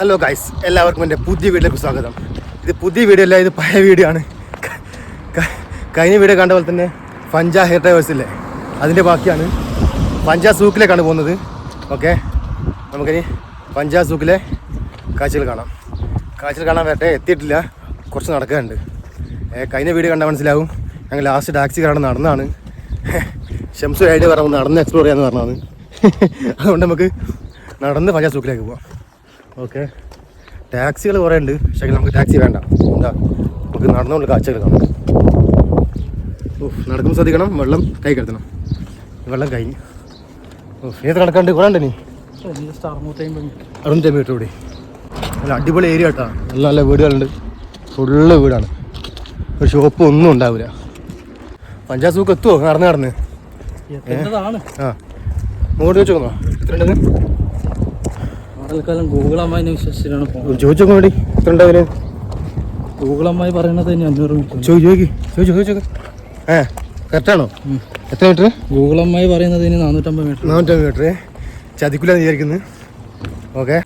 Hello guys എല്ലാവർക്കും എന്റെ പുതിയ വീഡിയോയിലേക്ക് സ്വാഗതം. ഇത് പുതിയ വീഡിയോ അല്ല ഇത് പഴയ വീഡിയോ ആണ് കഴിഞ്ഞ വീഡിയോ കണ്ട പോലെ തന്നെ പഞ്ചാ ഹെയർ ഡ്രൈവേഴ്സില്ലേ അതിന്റെ ബാക്കിയാണ് പഞ്ചാ സൂക്കിലേക്കാണ് പോകുന്നത്. ഓക്കെ? നമുക്കിനി പഞ്ചാ സൂക്കിലെ കാഴ്ചകൾ കാണാം. കാഴ്ചകൾ കാണാൻ വരട്ടെ എത്തിയിട്ടില്ല. കുറച്ച് നടക്കാനുണ്ട്. കഴിഞ്ഞ വീഡിയോ കണ്ടാൽ മനസ്സിലാവും. ഞങ്ങൾ ലാസ്റ്റ് ടാക്സി കാരണം നടന്നാണ് ഷംസു ഐഡിയ പറഞ്ഞു നടന്ന് എക്സ്പ്ലോർ ചെയ്യാമെന്ന് പറഞ്ഞതാണ്. അതുകൊണ്ട് നമുക്ക് നടന്ന് പഞ്ചാ സൂക്കിലേക്ക് പോവാം. ഓക്കെ ടാക്സികൾ കുറേ ഉണ്ട് പക്ഷേ നമുക്ക് ടാക്സി വേണ്ട. എന്താ? നമുക്ക് നടന്നുള്ള കാഴ്ചകൾ കാണാം. ഓ നടക്കുമ്പോൾ ശ്രദ്ധിക്കണം. വെള്ളം കൈ കിടത്തണം. വെള്ളം കഴിഞ്ഞ്. ഓ ഏത് കിടക്കാണ്ട് കുറേ ഉണ്ട് നീ അറുന്നൂറ്റി മീറ്റർ കൂടി. നല്ല അടിപൊളി ഏരിയ കേട്ടോ നല്ല നല്ല വീടുകളുണ്ട്. ഫുള്ള് വീടാണ്. ഒരു ഷോപ്പ് ഒന്നും ഉണ്ടാവില്ല പഞ്ചാബ് സൂക്ക് എത്തുമോ നടന്ന് നടന്ന്. ആ. അങ്ങോട്ട് നോക്കണോ എത്ര ഉണ്ടെന്ന് തൽക്കാലം ഗൂഗിൾ അമ്മായിനെ വിശ്വസിച്ചിട്ടാണ് പോകുന്നത് ചോദിച്ചു വേണ്ടി എത്ര ഉണ്ടാവില്ല ഗൂഗിൾ അമ്മായി പറയുന്നത് തന്നെ അഞ്ഞൂറ് മീറ്റർ ചോദിച്ചു ചോദിക്ക് ചോദിച്ചു ചോദിച്ചു ഏ കറക്റ്റാണോ എത്ര മീറ്റർ? ഗൂഗിൾ അമ്മായി പറയുന്നത് ഇനി നാനൂറ്റമ്പത് മീറ്റർ നാനൂറ്റമ്പത് മീറ്റർ. ചതിക്കില്ലെന്ന് വിചാരിക്കുന്നത് ഓക്കെ.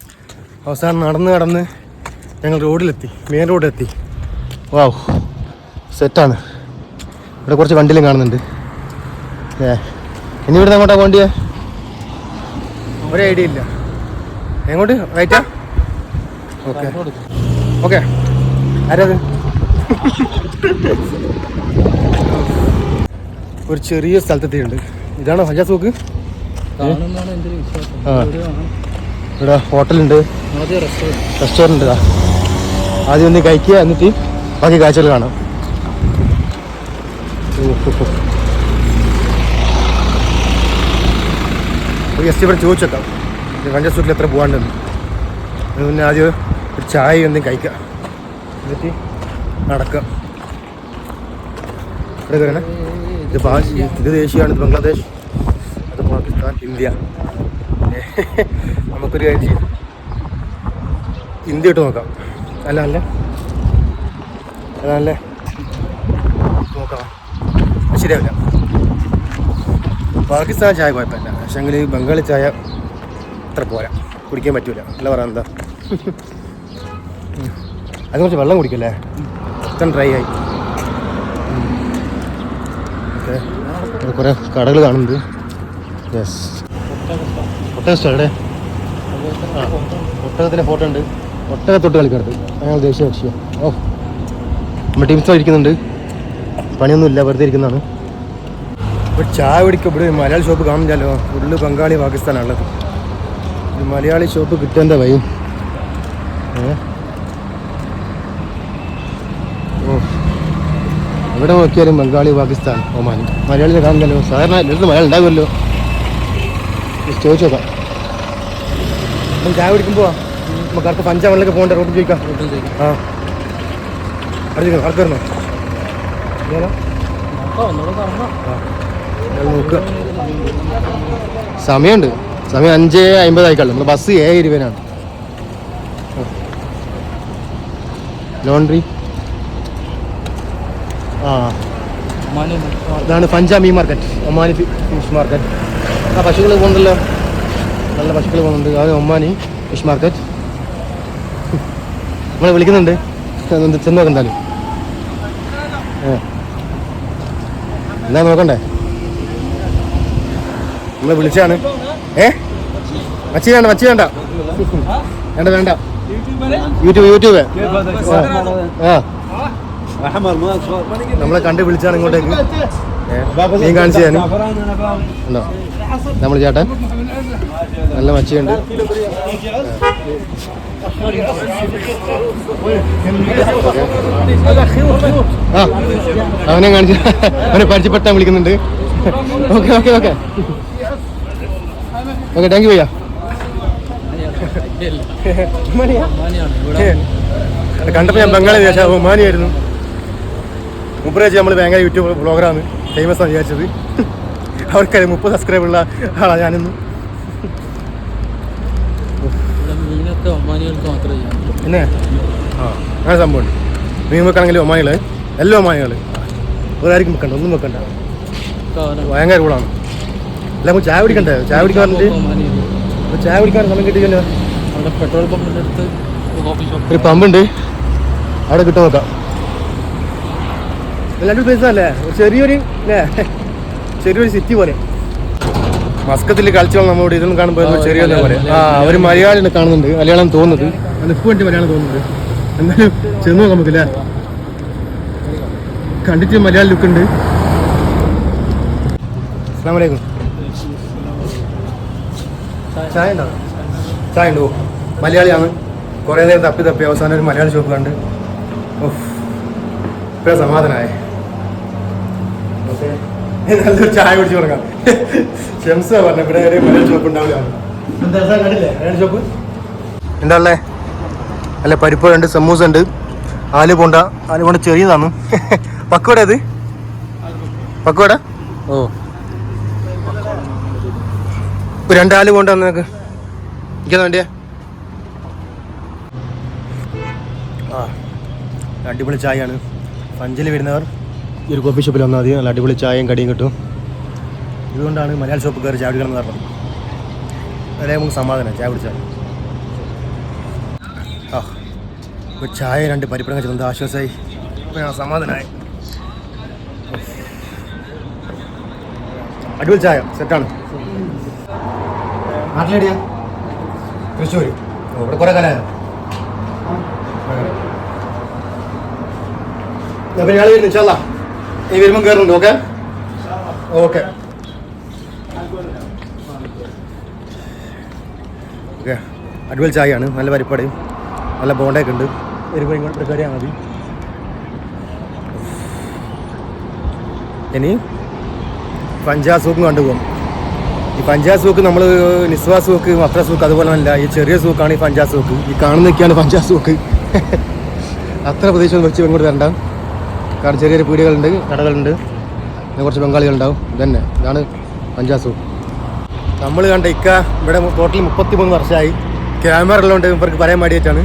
അവസാനം നടന്ന് നടന്ന് ഞങ്ങൾ റോഡിലെത്തി മെയിൻ റോഡിലെത്തി. വാവ് സെറ്റാണ് ഇവിടെ കുറച്ച് വണ്ടിയിലും കാണുന്നുണ്ട്. ഏ ഇനി ഇവിടെ അങ്ങോട്ടാണ് പോണ്ടിയേ ഒരു ഐഡിയ ഇല്ല. എങ്ങോട്ട്? റൈറ്റാ? ഓക്കെ. ഓക്കെ. ആരത്? ഒരു ചെറിയ സ്ഥലത്തെത്തിയുണ്ട് ഇതാണോ ഹജാസ് നോക്ക് ഇവിടെ ഹോട്ടലുണ്ട്. റെസ്റ്റോറന്റ് ആദ്യം ഒന്ന് കഴിക്കുക എന്നിട്ട് ബാക്കി കാഴ്ചകൾ കാണാം. ജസ്റ്റ് ഇവിടെ ചോദിച്ചേക്കാം. കഞ്ച സൂക്കിൽ എത്ര പോകാണ്ടെന്ന് അത് പിന്നെ ആദ്യം ഒരു ചായ എന്തെങ്കിലും കഴിക്കാം എന്നിട്ട് നടക്കാം ഇവിടെ വരണേ ഇത് ഭാഷ ഇത് ദേശീയമാണ് ഇത് ബംഗ്ലാദേശ്. അത് പാകിസ്ഥാൻ ഇന്ത്യ. നമുക്കൊരു കാര്യം ചെയ്യാം. ഇന്ത്യ ഇട്ട് നോക്കാം. അല്ല അല്ല. അതല്ലേ നോക്കാം. ശരിയാവില്ല. പാകിസ്ഥാൻ ചായ കുഴപ്പമില്ല. പക്ഷെ എങ്കിൽ ബംഗാളി ചായ അത്ര പോരാ. കുടിക്കാൻ പറ്റൂല. അല്ല പറയാം എന്താ? അത് കുറച്ച് വെള്ളം കുടിക്കല്ലേ? ഇത്ര ഡ്രൈ ആയി. കുറേ കടകൾ കാണുന്നുണ്ട്. യെസ് ഒട്ടകസ്റ്റേ ഒട്ടകത്തിന്റെ ഫോട്ടോ ഉണ്ട്. ഒട്ടകത്തൊട്ട് കളിക്കരുത്. അയാൾ ദേശീയ പക്ഷിയ ഓ. നമ്മുടെ ടീംസ് ഇരിക്കുന്നുണ്ട്. പണിയൊന്നുമില്ല വെറുതെ ഇരിക്കുന്നതാണ്. ഇപ്പോൾ ചായ ഒരു മലയാളി ഷോപ്പ് കാണുന്നില്ലല്ലോ. ഫുള്ള് ബംഗാളി പാകിസ്ഥാനാണുള്ളത്. മലയാളി ഷോപ്പ് കിട്ടേണ്ട വൈ ഓ. എവിടെ നോക്കിയാലും ബംഗാളി പാകിസ്ഥാൻ ഒമാൻ. മലയാളിയെ കാണുന്നല്ലോ. സാധാരണ എല്ലായിടത്തും മലയാളം ഉണ്ടാകുമല്ലോ. ചോദിച്ചോക്കാം ചായ കുടിക്കുമ്പോൾ നമുക്ക് അടുത്ത പഞ്ചാബിലൊക്കെ പോകേണ്ട റോഡ് ചോദിക്കാം. ആ. അടുത്ത് ആർക്ക് വരണോ നോക്കുക സമയമുണ്ട്. സമയം അഞ്ച് അമ്പതായിക്കാളും. നമ്മൾ ബസ് ഏ ഇരുപതിനാണ്. ലോണ്ട്രി. ആ. ഇതാണ് Punjab market. Omani fish market. ആ പശുക്കൾ പോകുന്നുണ്ടല്ലോ. നല്ല പശുക്കൾ പോകുന്നുണ്ട്. അത് ഒമാനി ഫിഷ് മാർക്കറ്റ്. നമ്മളെ വിളിക്കുന്നുണ്ട്. ചെന്ന് നോക്കണ്ടാലും? എന്നാ നോക്കണ്ടേ? നമ്മളെ വിളിച്ചാണ്. ഏ? മച്ചി വേണ്ട മച്ചി വേണ്ട. വേണ്ട വേണ്ട. YouTube YouTube. നമ്മളെ കണ്ട് വിളിച്ചാണ് ഇങ്ങോട്ടേക്ക്. മീൻ കാണിച്ചു തരാനും. ഉണ്ടോ? നമ്മൾ ചേട്ടൻ. നല്ല മച്ചിയുണ്ട്. ആ അവനെ കാണിച്ചു അവനെ പരിചയപ്പെട്ടാൻ വിളിക്കുന്നുണ്ട്. Okay okay okay. Okay thank you ഭയ്യ കണ്ടപ്പോൾ ഞാൻ ബംഗാളി വിചാരിച്ച ഒമാനിയായിരുന്നു മുപ്പത് വെച്ച് നമ്മൾ ഭയങ്കര യൂട്യൂബ് ബ്ലോഗറാണ് ഫേമസ് ആണ് വിചാരിച്ചത്. അവർക്കറിയാം മുപ്പത് സബ്സ്ക്രൈബ് ഉള്ള ആളാണ് ഞാനിന്ന്. പിന്നെ? ആ അങ്ങനെ സംഭവമുണ്ട്. മീൻ വെക്കാണെങ്കിൽ ഒമാനികൾ എല്ലാ ഒമാനികൾ വേറെ ആർക്കും വെക്കണ്ട ഒന്നും വെക്കണ്ട. ഭയങ്കര കൂടാണ് എല്ലാം നമുക്ക് ചായ കുടിക്കണ്ടേ? ചായ പറഞ്ഞിട്ട്? ഒമാനികൾ ചായ കുടിക്കാൻ സമയം കിട്ടിയല്ലോ ഇവിടെ പെട്രോൾ പമ്പിന്റെ അടുത്ത് കോഫി ഷോപ്പ് ഒരു പമ്പുണ്ട്. അവിടെ കിട്ടും നോക്കാം. എല്ലാവരും പ്ലേസ് അല്ലേ? ചെറിയൊരു അല്ലേ ചെറിയൊരു സിറ്റി പോലെ. മസ്കത്തിൽ കളിച്ചോളാം നമ്മോട് ഇതൊന്നും കാണുമ്പോൾ ചെറിയൊരു ഒരു ചെറിയ ഒരു പോലെ. മലയാളി, ആ അവർ മലയാളിനെ കാണുന്നുണ്ട്. മലയാളം തോന്നുന്നത്. ഇപ്പം വേണ്ടി മലയാളം തോന്നുന്നത് എന്നാലും ചെന്ന് നോക്കാൻ പറ്റില്ല കണ്ടിട്ട് മലയാളം ലുക്ക് ഉണ്ട്. അസ്സാം വലൈക്കും ചായ ഉണ്ടോ? ചായ ഉണ്ടോ? മലയാളിയാണ്. കുറേ നേരം തപ്പി തപ്പി അവസാനം ഒരു മലയാളി ഷോപ്പ് കണ്ട്. ഇപ്പോഴാണ് സമാധാനമായ നല്ലൊരു ചായ കുടിച്ച് തുടങ്ങാം. ഷെംസ പറഞ്ഞ ഇവിടെ ഒരു മലയാളി ഷോപ്പ് ഉണ്ടാവില്ല. കണ്ടില്ലേ? മലയാളി ഷോപ്പ് ഉള്ളേ? അല്ല പരിപ്പ് ഉണ്ട് സമൂസ ഉണ്ട് ആലു പോണ്ട ആലു പോണ്ട ചെറിയതാണ് പക്കോട അത് പക്കോട ഓ രണ്ടാലു പോണ്ട നിനക്ക്. എനിക്കതാ വേണ്ടിയാ? അടിപൊളി ചായയാണ്. പഞ്ചിൽ വരുന്നവർ ഈ ഒരു കോഫി ഷോപ്പിൽ വന്നാൽ മതി. നല്ല അടിപൊളി ചായയും കടിയും കിട്ടും. ഇതുകൊണ്ടാണ് മലയാള ഷോപ്പ് കയറി ചായ കുടിക്കണം എന്ന് പറഞ്ഞത്. അതായത് നമുക്ക് സമാധാനം ചായ കുടിച്ചാൽ. ആ ഇപ്പോൾ ചായ രണ്ട് പരിപ്പടം എന്താ ആശ്വാസമായി ഇപ്പോൾ ഞാൻ സമാധാനമായി അടിപൊളി ചായ സെറ്റാണ് നാട്ടിലെടിയാ തൃശ്ശൂർ ഇവിടെ കുറേ കാലമായോ? അപ്പം ഇയാൾ വരുന്നു ചല്ല ഈ വരുമ്പം കയറുന്നുണ്ട് ഓക്കെ ഓക്കെ ഓക്കെ അടിപൊളി ചായയാണ് നല്ല പരിപ്പാടിയും നല്ല ബോണ്ടൊക്കെ ഉണ്ട്. വരുമ്പോൾ ഇങ്ങോട്ട് കയറിയാൽ മതി. ഇനി പഞ്ചാ സൂക്കും കണ്ടുപോകും ഈ പഞ്ചാ സൂക്ക് നമ്മൾ നിസ്വാ സൂക്ക് മത്ര സൂക്ക് അതുപോലെ അല്ല ഈ ചെറിയ സൂക്കാണ് ഈ പഞ്ചാ സൂക്ക് ഈ കാണുന്നൊക്കെയാണ് പഞ്ചാ സൂക്ക് അത്ര പ്രദേശം വെച്ച് ഇങ്ങോട്ട് വരണ്ട. കാരണം ചെറിയ ചെറിയ പീടികളുണ്ട് കടകളുണ്ട്. പിന്നെ കുറച്ച് ബംഗാളികളുണ്ടാവും. ഇതന്നെ. ഇതാണ് പഞ്ചാസു. സൂക്ക് നമ്മൾ കണ്ട ഇക്ക ഇവിടെ ടോട്ടൽ മുപ്പത്തി മൂന്ന് വർഷമായി ക്യാമറ ഉള്ളതുകൊണ്ട് ഇവർക്ക് പറയാൻ വേണ്ടിയിട്ടാണ്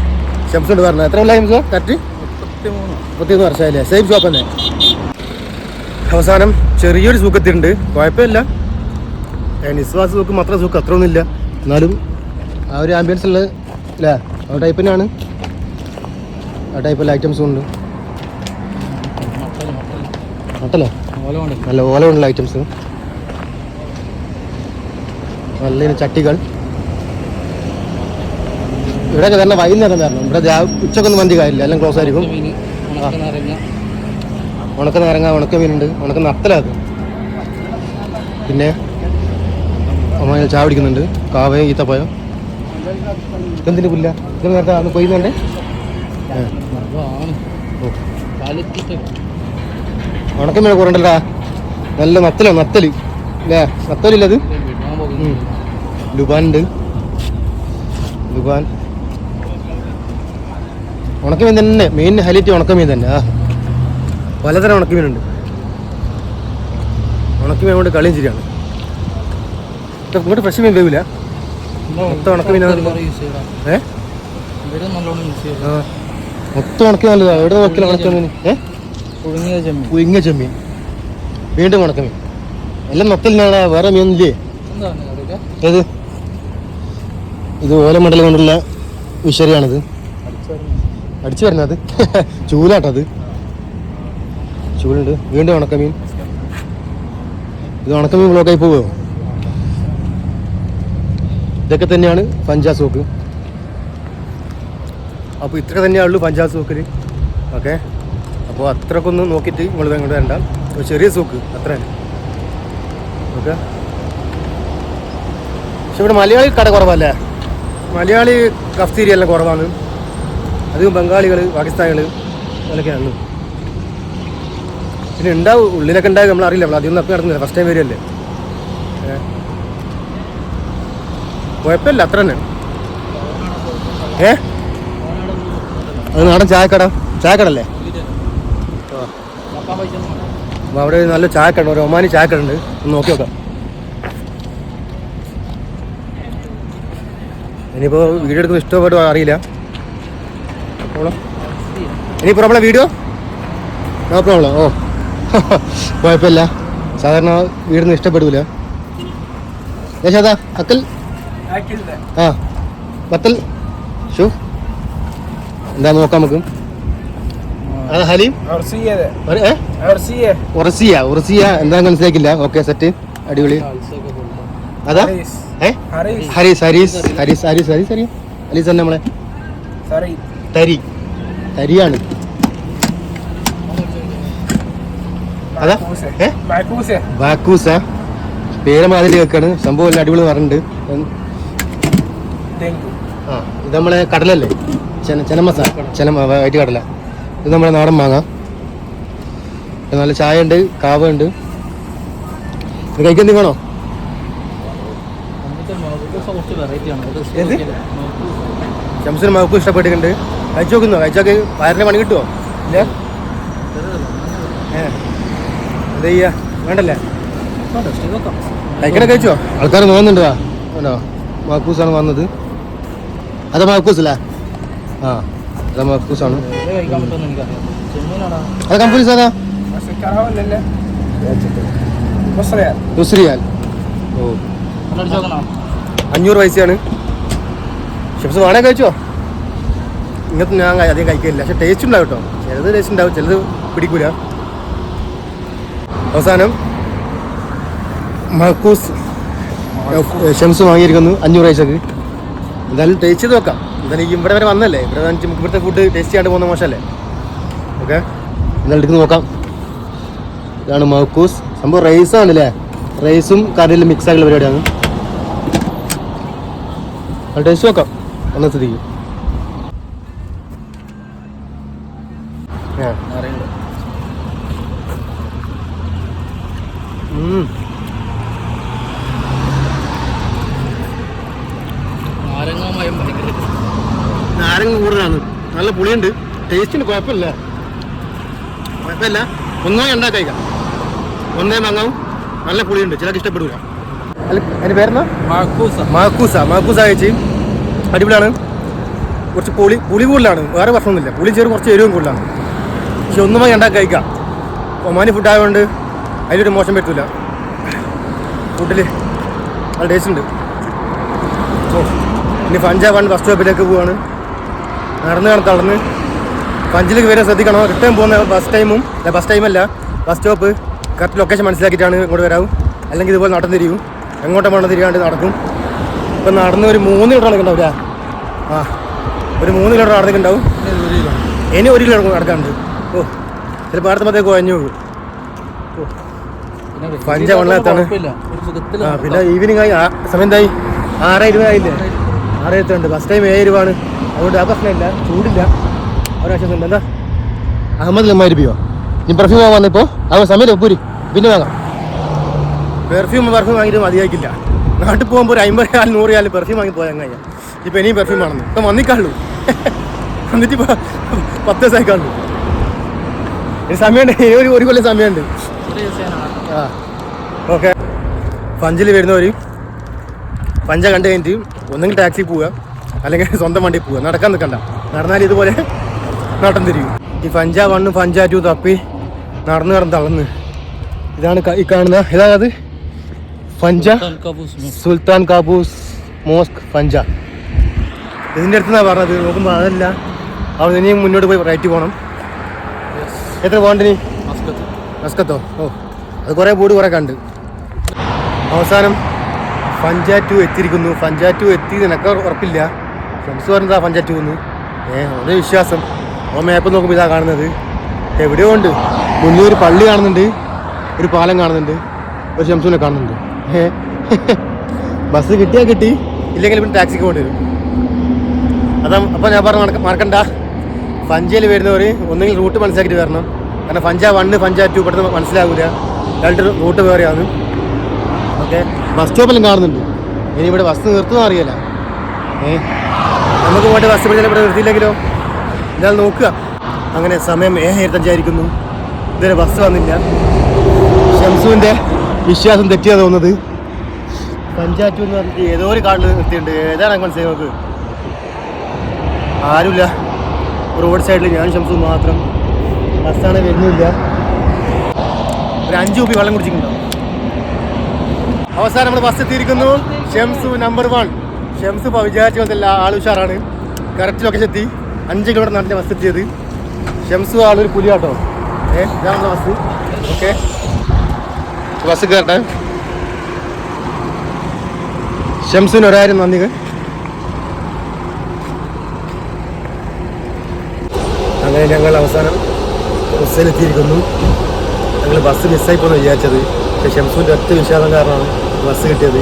ഷംസുണ്ട് പറഞ്ഞത്. എത്ര കൊല്ലായി കറ്റ് കറക്റ്റ് മുപ്പത്തിമൂന്ന് വർഷമായില്ലേ? സെയിം ഷോപ്പ് തന്നെ. അവസാനം ചെറിയൊരു സൂക്കത്തിട്ടുണ്ട് കുഴപ്പമില്ല. നിസ്വാസ് സൂക്ക് മാത്രം സൂക്ക് അത്ര ഒന്നുമില്ല എന്നാലും ആ ഒരു ആംബിയൻസ് ഉള്ളത് അല്ലേ ആ ടൈപ്പിനാണ് ആ ടൈപ്പുള്ള ഐറ്റംസും ഉണ്ട്. കൊണ്ട് നല്ല ഓല കൊണ്ടുള്ള ഐറ്റംസ് നല്ല ചട്ടികൾ. ഇവിടെയൊക്കെ തന്നെ വൈകുന്നേരം തരണം ഇവിടെ ഉച്ചക്കൊന്ന് മന്തി കാര്യമില്ല. എല്ലാം ക്ലോസ് ആയിരിക്കും. ഉണക്ക നാരങ്ങ. ഉണക്ക മീനുണ്ട്. ഉണക്ക നത്തലാത് പിന്നെ അമ്മ ചായ പിടിക്കുന്നുണ്ട് കാവയും ഈത്തപ്പഴം. ഇതെന്തിന്റെ പുല്ല? ഇത് നേരത്തെ അന്ന് കൊയ്യുന്നുണ്ടേ ഓ. ഉണക്ക മീൻ കുറണ്ടല്ലോ നല്ല നത്തലോ നത്തൽ. അല്ലേ നത്തലില്ലത് ലുബാൻ ഉണ്ട് ലുബാൻ. ഉണക്കമീൻ തന്നെ. മെയിൻ ഹൈലൈറ്റ് ഉണക്കമീൻ തന്നെ. ആ. പലതരം ഉണക്കമീനുണ്ട് ഉണക്കമീൻ കൊണ്ട് കളിയും ശരിയാണ്. ഇങ്ങോട്ട് ഫ്രഷ് മീൻ വേവില്ല. മൊത്തം ഉണക്കമീനാണ് ഏഹ് ഏ? മൊത്തം ഉണക്കി നല്ലതാണ് എവിടെ നോക്കിയാൽ ഉണക്കമീൻ ഏ? പുഴുങ്ങിയ ചെമ്മീൻ. പുഴുങ്ങിയ ചെമ്മീൻ. വീണ്ടും ഉണക്കമീൻ എല്ലാം നത്തലിനാണ് വേറെ അതൊക്കെ? ഏത്? ഇത് ഓലമണ്ടൽ കൊണ്ടുള്ള വിഷറിയാണിത് അടിച്ചു അടിച്ചു വരുന്നത് ചൂലാട്ടത് ചൂലുണ്ട്. വീണ്ടും ഉണക്കമീൻ. ഇത് ഉണക്കമീൻ ബ്ലോക്കായി പോവുമോ ഇതൊക്കെ തന്നെയാണ് പഞ്ചാബ് സോക്ക്. അപ്പോൾ ഇത്ര തന്നെയാണുള്ളൂ പഞ്ചാബ് സോക്കിൽ ഓക്കെ? അപ്പോൾ അത്രക്കൊന്നും നോക്കിയിട്ട് നിങ്ങൾ ഇങ്ങോട്ട് വരണ്ട. ഒരു ചെറിയ സൂക്ക് അത്ര ഓക്കെ പക്ഷെ ഇവിടെ മലയാളി കട കുറവല്ലേ? മലയാളി കഫ്തീരി എല്ലാം കുറവാണ്. അധികം ബംഗാളികൾ പാകിസ്ഥാനികൾ അതൊക്കെയാണ് പിന്നെ ഉണ്ടാവും ഉള്ളിലൊക്കെ ഉണ്ടാവും നമ്മൾ അറിയില്ല നമ്മൾ അധികം നടക്കുന്നില്ല ഫസ്റ്റ് ടൈം വരികയല്ലേ ഏ. കുഴപ്പമില്ല അത്ര തന്നെ ഏ? അത് നാടൻ ചായക്കട ചായക്കട അല്ലേ നോക്കാൻ പൈസ ഒന്നും വേണ്ട. അപ്പോൾ അവിടെ നല്ല ചായക്കട ഒരു ഒമാനി ചായക്കട ഉണ്ട് ഒന്ന് നോക്കി നോക്കാം. ഇനിയിപ്പോൾ വീഡിയോ എടുക്കുന്ന ഇഷ്ടപ്പെട്ടു അറിയില്ല. ഇനിയിപ്പോ ഇനി പ്രോബ്ലം വീഡിയോ? നോ പ്രോബ്ലം ഓ. കുഴപ്പമില്ല. സാധാരണ വീടിന് ഇഷ്ടപ്പെടില്ല യശാദാ അക്കൽ? ആ. ബത്തൽ ഷു എന്താ നോക്കാം നമുക്ക്. ഹലീം? ഉറസിയ ഉറസിയ എന്താ മനസ്സിലാക്കില്ല ഓക്കെ സെറ്റ് അടിപൊളി. അതാ? ഹരീസ്. ഹരീസ്. ഹരീസ് ഹരീസ് ഹരീസ് അറിയാം ഹരീസ് തന്നെ നമ്മളെ. തരി. തരിയാണ്. അതാ? ബാക്കൂസ. പേര് മാതിരി കേൾക്കാണ് സംഭവം എല്ലാം അടിപൊളി പറഞ്ഞിട്ടുണ്ട്. ഇത് നമ്മളെ കടലല്ലേ? ചെന ചെനമസ ചെന വൈറ്റ് കടല. ഇത് നമ്മുടെ നാടൻ മാങ്ങ. നല്ല ചായ ഉണ്ട് കാവ ഉണ്ട് ഇത് കഴിക്കാൻ എന്തെങ്കിലും വേണോ? ആണ്? ശംസിന് മകക്കും ഇഷ്ടപ്പെട്ടിട്ടുണ്ട്. കഴിച്ചു നോക്കുന്നോ. കഴിച്ചോക്ക് വയറിന് പണി കിട്ടുമോ ഇല്ല? എന്താ ചെയ്യാ? വേണ്ടല്ലേ? കഴിക്കണ കഴിച്ചോ? ആൾക്കാർ നോക്കുന്നുണ്ട് വേണ്ടോ മാക്കൂസാണ് വന്നത്. അതെ മാക്കൂസ് അല്ലേ? ആ. മാക്കൂസാണ് അത് കമ്പനി സാധാ? നുസ്രിയാൽ ഓ. അഞ്ഞൂറ് പൈസയാണ്. ഷിപ്സ് വേണേ കഴിച്ചോ? ഇങ്ങനത്തെ ഞാൻ അധികം കഴിക്കില്ല. പക്ഷെ ടേസ്റ്റ് ഉണ്ടാവും കേട്ടോ. ചിലത് ടേസ്റ്റ് ഉണ്ടാവും ചിലത് പിടിക്കൂല. അവസാനം മഹക്കൂസ് ഷംസ് വാങ്ങിയിരിക്കുന്നു. അഞ്ഞൂറ് പൈസക്ക്. എന്തായാലും ടേസ്റ്റ് ചെയ്ത് നോക്കാം എന്തായാലും ഇവിടെ വരെ വന്നല്ലേ? ഇവിടെ നമുക്ക് ഇവിടുത്തെ ഫുഡ് ടേസ്റ്റ് ചെയ്യാണ്ട് പോകുന്ന മോശമല്ലേ? ഓക്കെ എടുത്ത് നോക്കാം. ഇതാണ് മൗക്കൂസ്. സംഭവം റൈസാണ് അല്ലേ റൈസും കറിയിലും മിക്സ് ആയിട്ടുള്ള പരിപാടിയാണ്. ടേസ്റ്റ് നോക്കാം. ഒന്ന് സ്ഥിതിക്ക് ആ. അറിയില്ല ഉം. നാരങ്ങാമയം ഭയങ്കര നാരങ്ങ കൂടുതലാണ് നല്ല പുളിയുണ്ട്. ടേസ്റ്റിന് കുഴപ്പമില്ല. കുഴപ്പമില്ല. ഒന്നോ രണ്ടാ കഴിക്കാം. ഒന്നേ വാങ്ങാവും നല്ല പുളിയുണ്ട്. ചിലർക്ക് ഇഷ്ടപ്പെടില്ല അല്ല അതിന്റെ പേരെന്നാ മാക്കൂസ. മാക്കൂസ. മാക്കൂസ കഴിച്ച് അടിപൊളിയാണ്. കുറച്ച് പുളി പുളി കൂടുതലാണ്. വേറെ പ്രശ്നമൊന്നുമില്ല. പുളി ചെറു കുറച്ച് എരിവും കൂടുതലാണ്. പക്ഷെ ഒന്നും വാങ്ങി ഉണ്ടാക്കി കഴിക്കാം. ഒമാനി ഫുഡ് ആയതുകൊണ്ട് അതിലൊരു മോശം പറ്റില്ല ഫുഡിൽ നല്ല ടേസ്റ്റ് ഉണ്ട്. ഇനി പഞ്ചാബ് ആണ് ബസ് സ്റ്റോപ്പിലേക്ക് പോവാണ്. നടന്ന് കാണാൻ തളർന്ന്. പഞ്ചിലേക്ക് വരാൻ ശ്രദ്ധിക്കണം. റിട്ടേൺ പോകുന്ന ബസ് ടൈമും ബസ് ടൈമല്ല ബസ് സ്റ്റോപ്പ് കറക്റ്റ് ലൊക്കേഷൻ മനസ്സിലാക്കിയിട്ടാണ് ഇങ്ങോട്ട് വരാവും. അല്ലെങ്കിൽ ഇതുപോലെ നടന്നു തിരിയും. എങ്ങോട്ടും വേണം തിരിയാണ്ട് നടക്കും. ഇപ്പം നടന്ന് ഒരു മൂന്ന് കിലോമീറ്റർ നടക്കുന്നുണ്ടാവില്ല ആ ഒരു മൂന്ന് കിലോമീറ്റർ നടന്നിട്ടുണ്ടാവും. ഇനി ഒരു കിലോമീറ്റർ നടക്കാനുണ്ട്. ഓ ചിലപ്പോൾ അടുത്തപ്പോഴത്തേക്ക് കുഴഞ്ഞു പോകും പഞ്ച വെള്ളത്താണ്. ആ പിന്നെ ഈവനിങ് ആയി. ആ- സമയം എന്തായി? ആറ് ഇരുപതായില്ലേ ആറ് ഫസ്റ്റ് ടൈം ഏഴ് രൂപയാണ് അതുകൊണ്ട് ആ പ്രശ്നമില്ല ചൂടില്ല. ഒരാവശ്യം എന്താ? അഹമ്മദ് ലമ്മായിരിപ്പിയോ നീ പെർഫ്യൂം വാങ്ങാൻ ഇപ്പോൾ അത് സമയം പൂരി പിന്നെ വാങ്ങാം. പെർഫ്യൂം പെർഫ്യൂം വാങ്ങിയിട്ട് മതിയാക്കില്ല നാട്ടിൽ പോകുമ്പോൾ ഒരു അമ്പത് ആൾ നൂറ് ആൾ പെർഫ്യൂം വാങ്ങി പോയാൽ അങ്ങനെ ഇപ്പം ഇനിയും പെർഫ്യൂം ആണെന്ന്. ഇപ്പം വന്നിക്കാളൂ. വന്നിട്ട് ഇപ്പോൾ പത്ത് ദിവസമായി കാണുള്ളൂ ഇനി സമയമുണ്ട്. ഒരു ഒരു കൊല്ലം സമയമുണ്ട്. ആ. ഓക്കെ. പഞ്ചിൽ വരുന്നവർ പഞ്ച കണ്ടു കഴിഞ്ഞിട്ട് ഒന്നെങ്കിൽ ടാക്സി പോവുക. അല്ലെങ്കിൽ സ്വന്തം വണ്ടി പോവുക. നടക്കാൻ നിൽക്കണ്ട. നടന്നാൽ ഇതുപോലെ നടൻ തിരിയും. ഈ പഞ്ച വണ്ണും പഞ്ച ടു തപ്പി നടന്ന് നടന്ന് തളർന്ന്. ഇതാണ് ഈ കാണുന്ന ഇതായത് പഞ്ച സുൽത്താൻ കാബൂസ് മോസ്ക്. പഞ്ച ഇതിന്റെ അടുത്തുനിന്നാണ് പറഞ്ഞത്. നോക്കുമ്പോൾ അതല്ല. അവിടെ ഇനിയും മുന്നോട്ട് പോയി റൈറ്റ് പോകണം എത്ര പോകണ്ടിനി മസ്കത്തോ. ഓ. അത് കുറേ ബോർഡ് കുറേ കണ്ട്. അവസാനം പഞ്ചായത്ത് എത്തിയിരിക്കുന്നു. പഞ്ചായത്ത് എത്തി നിനക്ക് ഉറപ്പില്ല. ഫ്രണ്ട്സ് പറഞ്ഞതാ പഞ്ചായത്ത് എന്ന്. ഏ ഒരു വിശ്വാസം. ഓ മാപ്പ് നോക്കുമ്പോൾ ഇതാ കാണുന്നത്. എവിടെയോ ഉണ്ട് മുന്നിൽ ഒരു പള്ളി കാണുന്നുണ്ട്. ഒരു പാലം കാണുന്നുണ്ട്. ഒരു ശംസൂനെ കാണുന്നുണ്ട്. ബസ് കിട്ടിയാൽ കിട്ടി. ഇല്ലെങ്കിൽ പിന്നെ ടാക്സിക്ക് പോകേണ്ടി വരും. അതാ അപ്പം ഞാൻ പറഞ്ഞു മറക്ക- മറക്കണ്ട. ഫഞ്ചയിൽ വരുന്നവർ ഒന്നെങ്കിൽ റൂട്ട് മനസ്സിലാക്കിയിട്ട് വരണം. കാരണം ഫഞ്ച വണ്ണ് ഫഞ്ച ടു പെട്ടെന്ന് മനസ്സിലാകില്ല രണ്ട് റൂട്ട് വേറെയാണ്. ഓക്കെ ബസ് സ്റ്റോപ്പിലും കാണുന്നുണ്ട്. ഇനി ഇവിടെ ബസ് നിർത്തുന്ന അറിയില്ല. ഏ? നമുക്ക് പോയിട്ട് ബസ് പിടിച്ചാൽ ഇവിടെ നിർത്തിയില്ലെങ്കിലോ? എന്നാൽ നോക്കുക. അങ്ങനെ സമയം ഏഹത്തഞ്ചായിരിക്കുന്നു ഇതുവരെ ബസ് വന്നില്ല. ഷംസുവിന്റെ വിശ്വാസം തെറ്റിയാ തോന്നുന്നത്. പഞ്ചായത്ത് എന്ന് പറഞ്ഞിട്ട് ഏതോ ഒരു കാർഡിൽ നിർത്തിയിട്ടുണ്ട്. ഏതാണ് മനസ്സിലായി നമുക്ക്? ആരുമില്ല. റോഡ് സൈഡിൽ ഞാൻ ഷംസു മാത്രം. ബസ്സാണ് വരുന്നില്ല. ഒരു അഞ്ച് കുപ്പി വെള്ളം കുടിച്ചിട്ടുണ്ടാവും അവസാനം നമ്മൾ ബസ് എത്തിയിരിക്കുന്നു. ഷംസു നമ്പർ വൺ ഷംസു ഇപ്പോൾ വിചാരിച്ച വന്നില്ല ആൾ ഉഷാറാണ്. കറക്റ്റ് ലൊക്കേഷൻ എത്തി. അഞ്ച് കിലോമീറ്റർ നടന്ന ബസ് എത്തിയത്. ഷംസു ആളൊരു പുലിയാട്ടോ ഏ ഇതാണ് ബസ് ഓക്കെ ബസ് കയറട്ടെ ഷംസുവിന് ഒരായിരം നന്ദി. അങ്ങനെ ഞങ്ങൾ അവസാനം ബസ്സിലെത്തിയിരിക്കുന്നു ഞങ്ങൾ ബസ് മിസ്സായി പോകുന്ന വിചാരിച്ചത്. പക്ഷേ ഷംസുവിന്റെ ഒറ്റ വിഷാദം കാരണമാണ് ബസ് കിട്ടിയത്.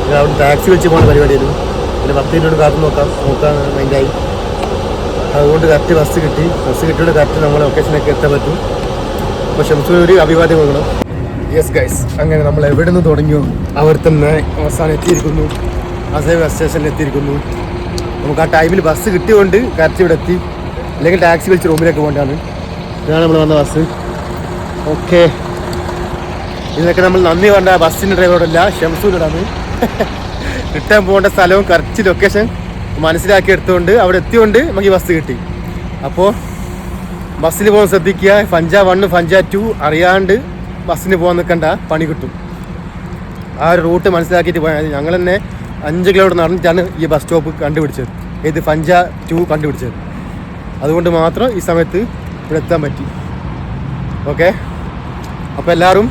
പിന്നെ അവിടെ ടാക്സി വിളിച്ച് പോകുന്ന പരിപാടിയായിരുന്നു. പിന്നെ പത്ത് മിനിറ്റ് കാത്തു നോക്കാം. നോക്കാൻ മൈൻഡായി അതുകൊണ്ട് കറക്റ്റ് ബസ് കിട്ടി. ബസ് കിട്ടിയോണ്ട് കറക്റ്റ് നമ്മൾ ലൊക്കേഷനൊക്കെ എത്താൻ പറ്റും. അപ്പോൾ ഷംസുവിന് ഒരു അഭിവാദ്യം കൊടുക്കണം. യെസ് ഗൈസ് അങ്ങനെ നമ്മൾ എവിടെ നിന്ന് തുടങ്ങിയോ അവിടുത്തെ അവസാനം എത്തിയിരിക്കുന്നു. അസേ ബസ് സ്റ്റേഷനിൽ എത്തിയിരിക്കുന്നു. നമുക്ക് ആ ടൈമിൽ ബസ് കിട്ടിയതുകൊണ്ട് കറക്റ്റ് ഇവിടെ എത്തി. അല്ലെങ്കിൽ ടാക്സി വിളിച്ച് റൂമിലേക്ക് പോകേണ്ടതാണ്. ഇതാണ് നമ്മൾ വന്ന ബസ് ഓക്കെ ഇതിനൊക്കെ നമ്മൾ നന്ദി വേണ്ട ബസ്സിന്റെ ഡ്രൈവറോടല്ല ഷംസൂരോടാണ്. റിട്ടേൺ പോകേണ്ട സ്ഥലവും കറക്റ്റ് ലൊക്കേഷൻ മനസ്സിലാക്കി എടുത്തുകൊണ്ട് അവിടെ എത്തിയോണ്ട് നമുക്ക് ഈ ബസ് കിട്ടി. അപ്പോൾ ബസ്സിൽ പോകാൻ ശ്രദ്ധിക്കുക. ഫഞ്ച വണ്ണ് ഫഞ്ച ടു അറിയാണ്ട് ബസ്സിന് പോകാൻ നിൽക്കണ്ട പണി കിട്ടും. ആ ഒരു റൂട്ട് മനസ്സിലാക്കിയിട്ട് പോയാൽ ഞങ്ങൾ തന്നെ അഞ്ച് കിലോമീറ്റർ നടന്നിട്ടാണ് ഈ ബസ് സ്റ്റോപ്പ് കണ്ടുപിടിച്ചത്. ഇത് ഫഞ്ച ടു കണ്ടുപിടിച്ചത്. അതുകൊണ്ട് മാത്രം ഈ സമയത്ത് ഇവിടെ എത്താൻ പറ്റി. ഓക്കെ അപ്പോൾ എല്ലാവരും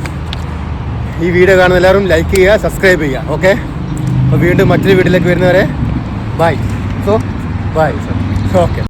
ഈ വീഡിയോ കാണുന്ന എല്ലാവരും ലൈക്ക് ചെയ്യുക സബ്സ്ക്രൈബ് ചെയ്യുക ഓക്കെ അപ്പോൾ വീണ്ടും മറ്റൊരു വീട്ടിലേക്ക് വരുന്നവരെ bye so bye so okay